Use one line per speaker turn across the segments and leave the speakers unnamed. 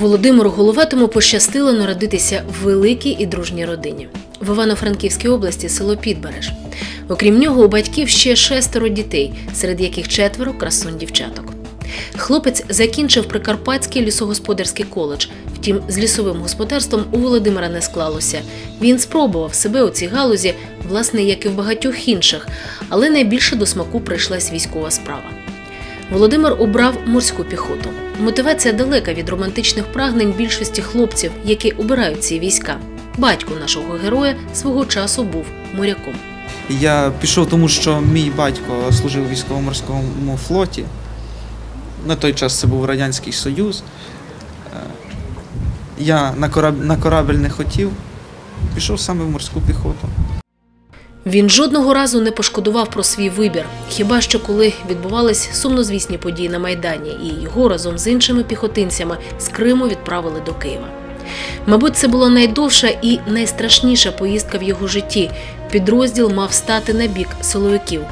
Володимиру Головатому пощастило народитися в великій і дружній родині. В Івано-Франківській області село Підбереж. Окрім нього, у батьків ще шестеро дітей, серед яких четверо красунь дівчаток. Хлопець закінчив Прикарпатський лісогосподарський коледж. Втім, з лісовим господарством у Володимира не склалося. Він спробував себе у цій галузі, власне, як і в багатьох інших, але найбільше до смаку прийшлась військова справа. Володимир обрав морську піхоту. Мотивація далека від романтичних прагнень більшості хлопців, які обирають ці війська. Батько нашого героя свого часу був моряком.
Я пішов, тому що мій батько служив у військово-морському флоті. На той час це був Радянський Союз. Е, Я на корабель, не хотів, пішов саме в морську піхоту.
Він жодного разу не пошкодував про свій вибір, хіба що коли відбувались сумнозвісні події на Майдані, і його разом з іншими піхотинцями з Криму відправили до Києва. Мабуть, це була найдовша і найстрашніша поїздка в його житті. Підрозділ мав стати на бік силовиків.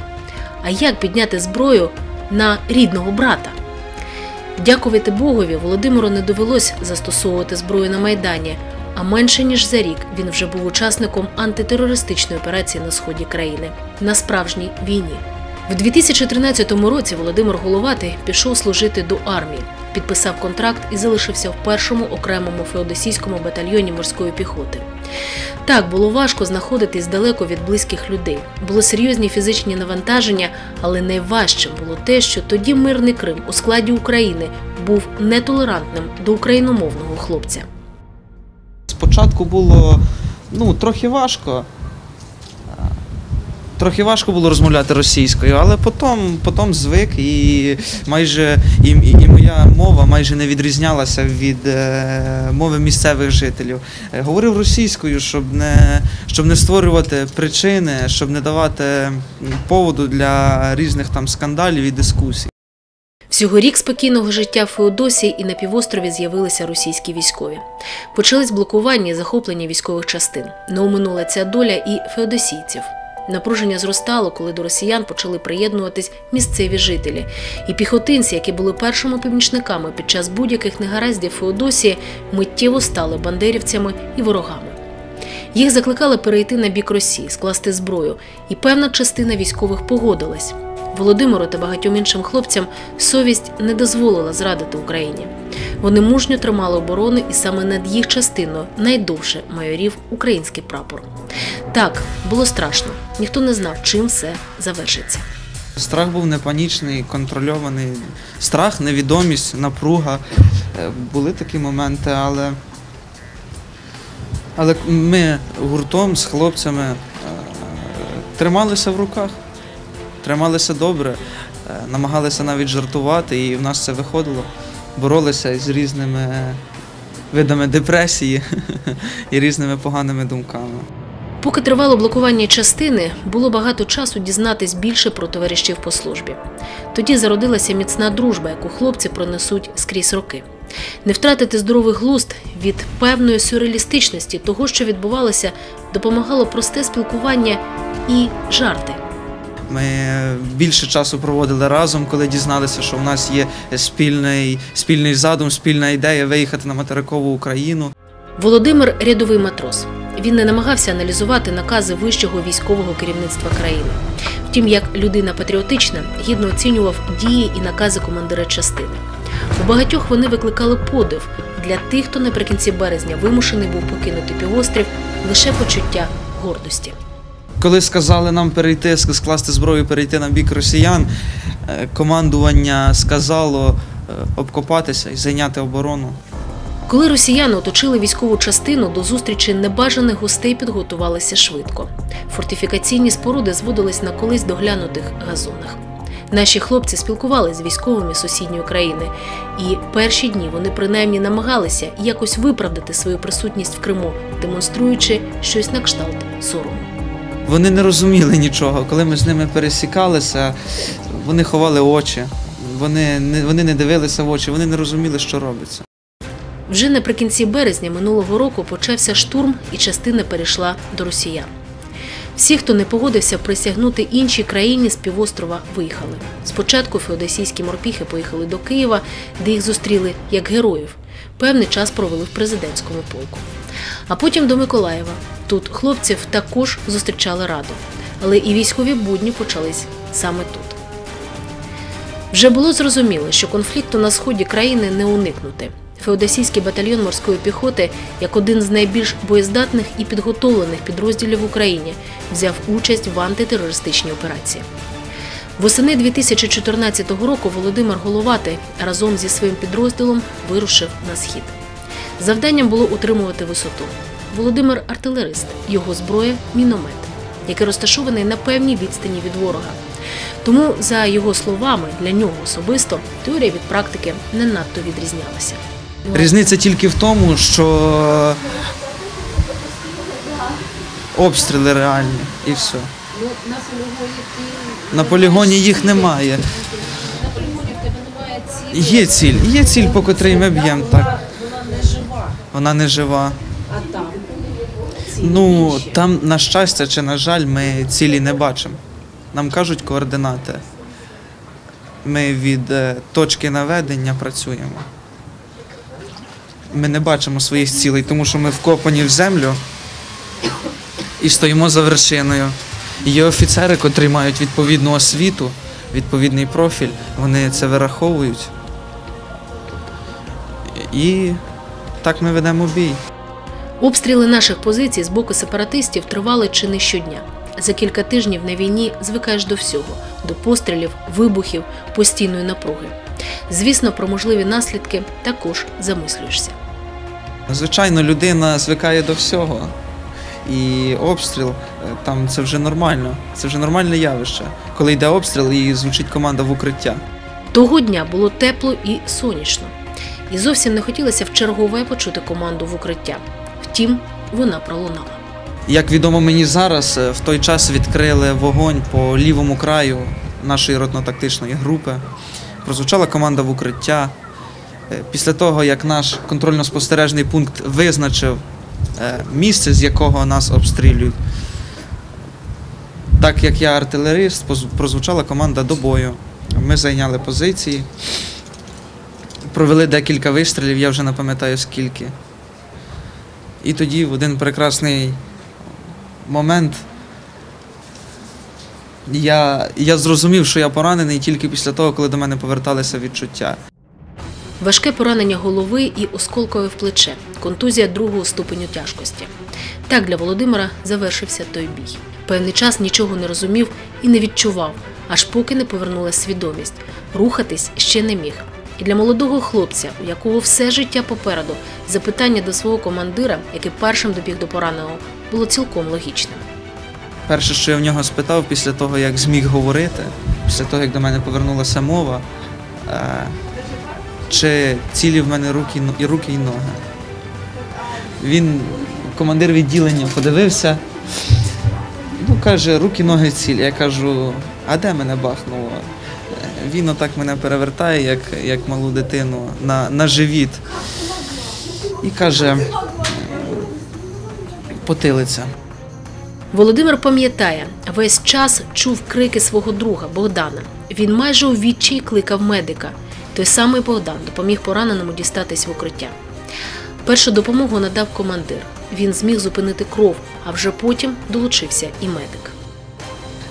А як підняти зброю на рідного брата? Дякувати Богові, Володимиру не довелось застосовувати зброю на Майдані. А менше ніж за рік він вже був учасником антитерористичної операції на сході країни на справжній війні. В 2013 році Володимир Головатий пішов служити до армії, підписав контракт і залишився в першому окремому феодосійському батальйоні морської піхоти. Так було важко знаходитись далеко від близьких людей. Були серйозні фізичні навантаження, але найважчим було те, що тоді мирний Крим у складі України був нетолерантним до україномовного хлопця.
Спочатку було ну, трохи важко. Трохи важко було розмовляти російською, але потім, потім звик і майже і, і, і моя мова майже не відрізнялася від е, мови місцевих жителів. Е, говорив російською, щоб не, щоб не створювати причини, щоб не давати поводу для різних там скандалів і дискусій.
Всього рік спокійного життя Феодосії і на півострові з'явилися російські військові. Почались блокування і захоплення військових частин. Не оминула ця доля і феодосійців. Напруження зростало, коли до росіян почали приєднуватись місцеві жителі. І піхотинці, які були першими помічниками під час будь-яких негараздів Феодосії, миттєво стали бандерівцями і ворогами. Їх закликали перейти на бік Росії, скласти зброю, і певна частина військових погодилась. Володимиру та багатьом іншим хлопцям совість не дозволила зрадити Україні. Вони мужньо тримали оборону, і саме над їх частиною найдовше майорів український прапор. Так, було страшно. Ніхто не знав, чим все завершиться.
Страх був не панічний, контрольований. Страх, невідомість, напруга. Е, Були такі моменти, але, але ми гуртом з хлопцями е, трималися в руках, трималися добре, е, намагалися навіть жартувати, і в нас це виходило. Боролися з різними видами депресії і різними поганими думками.
Поки тривало блокування частини, було багато часу дізнатись більше про товаришів по службі. Тоді зародилася міцна дружба, яку хлопці пронесуть скрізь роки. Не втратити здоровий глузд від певної сюрреалістичності того, що відбувалося, допомагало просте спілкування і жарти.
Ми більше часу проводили разом, коли дізналися, що в нас є спільний, спільний задум, спільна ідея виїхати на материкову Україну.
Володимир рядовий матрос. Він не намагався аналізувати накази вищого військового керівництва країни. Втім, як людина патріотична, гідно оцінював дії і накази командира частини. У багатьох вони викликали подив для тих, хто наприкінці березня вимушений був покинути півострів лише почуття гордості.
Коли сказали нам перейти, ск- скласти зброю, перейти на бік росіян, е, командування сказало е, обкопатися і зайняти оборону.
Коли росіяни оточили військову частину, до зустрічі небажаних гостей підготувалися швидко. Фортифікаційні споруди зводились на колись доглянутих газонах. Наші хлопці спілкувалися з військовими сусідньої країни, і перші дні вони принаймні намагалися якось виправдати свою присутність в Криму, демонструючи щось на кшталт сорому.
Вони не розуміли нічого. Коли ми з ними пересікалися, вони ховали очі, вони не, вони не дивилися в очі, вони не розуміли, що робиться.
Вже наприкінці березня минулого року почався штурм, і частина перейшла до росіян. Всі, хто не погодився присягнути іншій країні з півострова, виїхали. Спочатку феодосійські морпіхи поїхали до Києва, де їх зустріли як героїв. Певний час провели в президентському полку. А потім до Миколаєва. Тут хлопців також зустрічали раду, але і військові будні почались саме тут. Вже було зрозуміло, що конфлікту на сході країни не уникнути. Феодосійський батальйон морської піхоти, як один з найбільш боєздатних і підготовлених підрозділів в Україні, взяв участь в антитерористичній операції. Восени 2014 року Володимир Головатий разом зі своїм підрозділом вирушив на схід. Завданням було утримувати висоту. Володимир артилерист, його зброя міномет, який розташований на певній відстані від ворога. Тому, за його словами, для нього особисто теорія від практики не надто відрізнялася.
Різниця тільки в тому, що обстріли реальні і все.
Ну, на полігоні ти
На полігоні їх немає.
на полігоні в тебе немає ці
Є ціль, є ціль, по котрій ми б'ємо так.
вона не жива,
Вона не жива.
а там
Ну там, на щастя чи на жаль, ми цілі не бачимо. Нам кажуть координати. Ми від е, точки наведення працюємо. Ми не бачимо своїх цілей, тому що ми вкопані в землю і стоїмо за вершиною. Є офіцери, котрі мають відповідну освіту, відповідний профіль, вони це вираховують. І так ми ведемо бій.
Обстріли наших позицій з боку сепаратистів тривали чи не щодня. За кілька тижнів на війні звикаєш до всього: до пострілів, вибухів, постійної напруги. Звісно, про можливі наслідки також замислюєшся.
Звичайно, людина звикає до всього. І обстріл там це вже нормально. Це вже нормальне явище. Коли йде обстріл і звучить команда в укриття.
Того дня було тепло і сонячно, і зовсім не хотілося в чергове почути команду в укриття. Втім, вона пролунала.
Як відомо мені зараз, е, в той час відкрили вогонь по лівому краю нашої ротно-тактичної групи. Прозвучала команда в укриття. Е, Після того, як наш контрольно-спостережний пункт визначив е, місце, з якого нас обстрілюють, так як я артилерист, прозвучала команда до бою. Ми зайняли позиції, провели декілька вистрілів, я вже не пам'ятаю скільки. І тоді в один прекрасний момент я, я зрозумів, що я поранений тільки після того, коли до мене поверталися відчуття.
Важке поранення голови і осколкове в плече, контузія другого ступеню тяжкості. Так для Володимира завершився той бій. Певний час нічого не розумів і не відчував, аж поки не повернулася свідомість. Рухатись ще не міг. І для молодого хлопця, у якого все життя попереду, запитання до свого командира, який першим добіг до пораненого, було цілком логічним.
Перше, що я в нього спитав після того, як зміг говорити, після того, як до мене повернулася мова, е, чи цілі в мене руки, і руки і ноги. Він, командир відділення, подивився, ну, каже, руки, ноги цілі. Я кажу, а де мене бахнуло? Він отак мене перевертає, як, як малу дитину, на, на живіт. І каже, потилиця.
Володимир пам'ятає, весь час чув крики свого друга Богдана. Він майже у відчаї кликав медика. Той самий Богдан допоміг пораненому дістатись в укриття. Першу допомогу надав командир. Він зміг зупинити кров, а вже потім долучився і медик.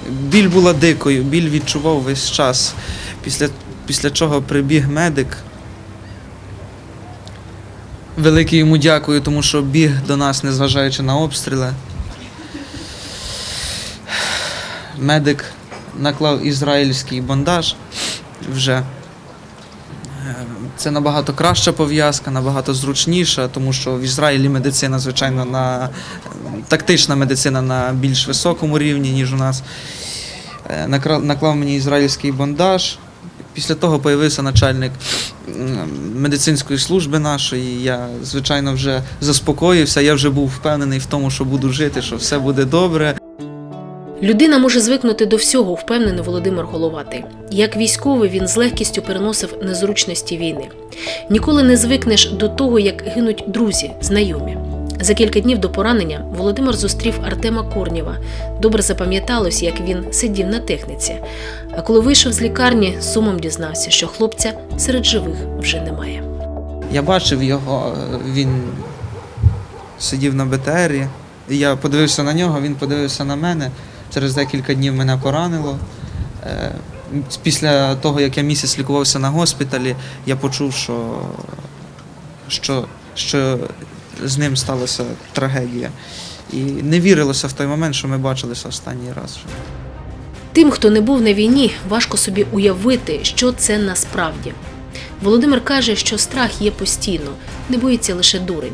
Біль була дикою, біль відчував весь час. Після, після чого прибіг медик. Велике йому дякую, тому що біг до нас, незважаючи на обстріли. Медик наклав ізраїльський бандаж вже. Це набагато краща пов'язка, набагато зручніша, тому що в Ізраїлі медицина, звичайно, на тактична медицина на більш високому рівні, ніж у нас. Е, Наклав мені ізраїльський бандаж. Після того з'явився начальник медицинської служби нашої. Я, звичайно, вже заспокоївся. Я вже був впевнений в тому, що буду жити, що все буде добре.
Людина може звикнути до всього, впевнений Володимир Головатий. Як військовий він з легкістю переносив незручності війни. Ніколи не звикнеш до того, як гинуть друзі, знайомі. За кілька днів до поранення Володимир зустрів Артема Корнєва. Добре запам'яталось, як він сидів на техніці. А коли вийшов з лікарні, сумом дізнався, що хлопця серед живих вже немає.
Я бачив його, е, він сидів на БТРі. Я подивився на нього, він подивився на мене. Через декілька днів мене поранило. Е, Після того, як я місяць лікувався на госпіталі, я почув, що, що, що з ним сталася трагедія. І не вірилося в той момент, що ми бачилися останній раз.
Тим, хто не був на війні, важко собі уявити, що це насправді. Володимир каже, що страх є постійно, не боїться лише дурень.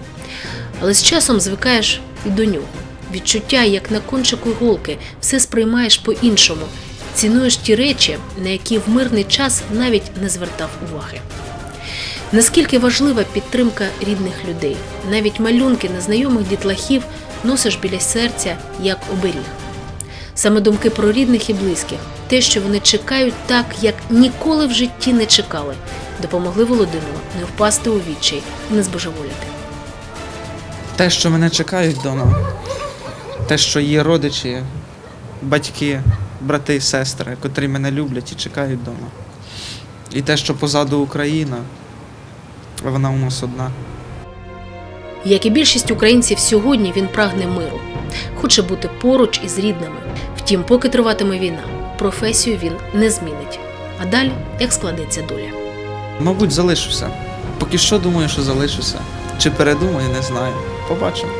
Але з часом звикаєш і до нього. Відчуття, як на кончику іголки, все сприймаєш по-іншому, цінуєш ті речі, на які в мирний час навіть не звертав уваги. Наскільки важлива підтримка рідних людей, навіть малюнки незнайомих дітлахів носиш біля серця як оберіг. Саме думки про рідних і близьких, те, що вони чекають так, як ніколи в житті не чекали, допомогли Володимиру не впасти у відчай не збожеволіти.
Те, що мене чекають вдома, те, що є родичі, батьки, брати, сестри, котрі мене люблять і чекають вдома. І те, що позаду Україна, вона у нас одна.
Як і більшість українців сьогодні, він прагне миру, хоче бути поруч із рідними. Втім, поки триватиме війна, професію він не змінить. А далі як складеться доля.
Мабуть, залишуся. Поки що думаю, що залишуся. Чи передумаю, не знаю. Побачимо.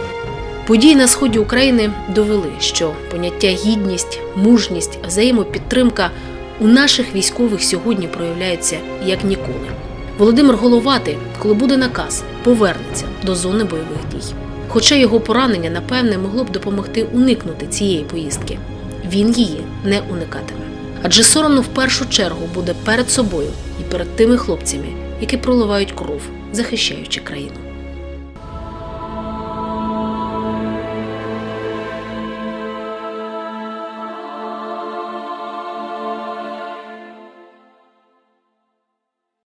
Події на сході України довели, що поняття гідність, мужність, взаємопідтримка у наших військових сьогодні проявляються як ніколи. Володимир Головатий, коли буде наказ, повернеться до зони бойових дій. Хоча його поранення, напевне, могло б допомогти уникнути цієї поїздки. Він її не уникатиме. Адже соромно в першу чергу буде перед собою і перед тими хлопцями, які проливають кров, захищаючи країну.